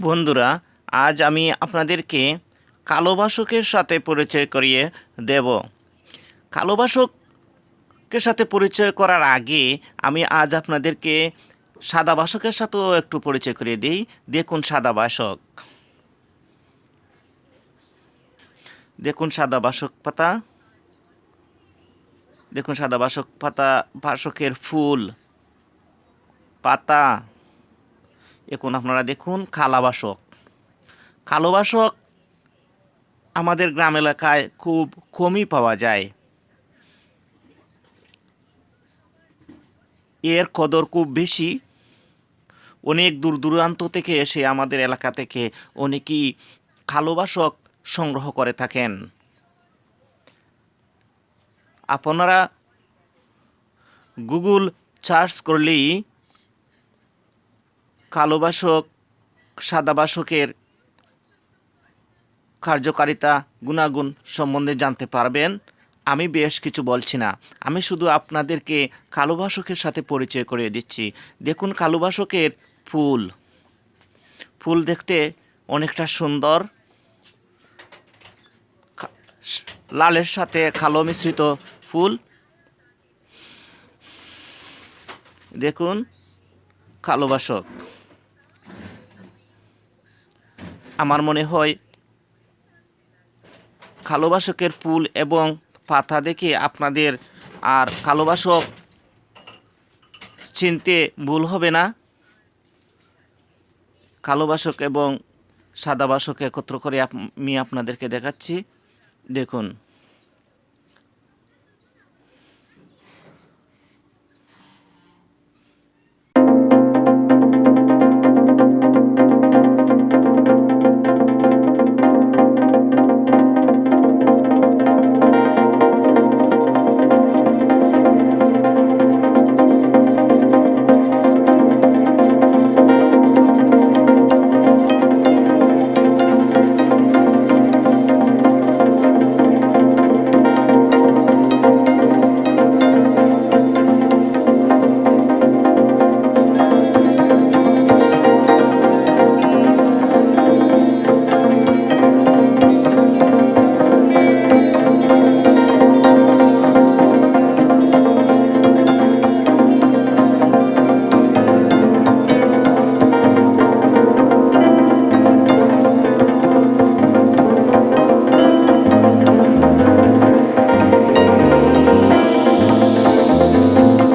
বন্ধুরা, আজ আমি আপনাদেরকে কালোবাসকের সাথে পরিচয় করিয়ে দেব। কালোবাসকের সাথে পরিচয় করার আগে আমি আজ আপনাদেরকে সাদা বাসকের সাথেও একটু পরিচয় করিয়ে দিই। দেখুন সাদা বাসক। দেখুন সাদা বাসক পাতা। দেখুন সাদা বাসক পাতা, বাসকের ফুল, পাতা। এখন আপনারা দেখুন কালাবাসক কালোবাসক আমাদের গ্রাম এলাকায় খুব কমই পাওয়া যায়। এর কদর খুব বেশি। অনেক দূর দূরান্ত থেকে এসে আমাদের এলাকা থেকে অনেকেই কালোবাসক সংগ্রহ করে থাকেন। আপনারা গুগল সার্চ করলেই কালোবাসক সাদাবাসকের কার্যকারিতা, গুণাগুণ সম্বন্ধে জানতে পারবেন। আমি বেশ কিছু বলছি না। আমি শুধু আপনাদেরকে কালোবাসকের সাথে পরিচয় করিয়ে দিচ্ছি। দেখুন কালোবাসকের ফুল। ফুল দেখতে অনেকটা সুন্দর। লালের সাথে কালো মিশ্রিত ফুল। দেখুন কালোবাসক আমার মনে হয় কালোবাসকের ফুল এবং পাতা দেখে আপনাদের আর কালোবাসক চিনতে ভুল হবে না। কালোবাসক এবং সাদাবাসক একত্র করে আমি আপনাদেরকে দেখাচ্ছি। দেখুন।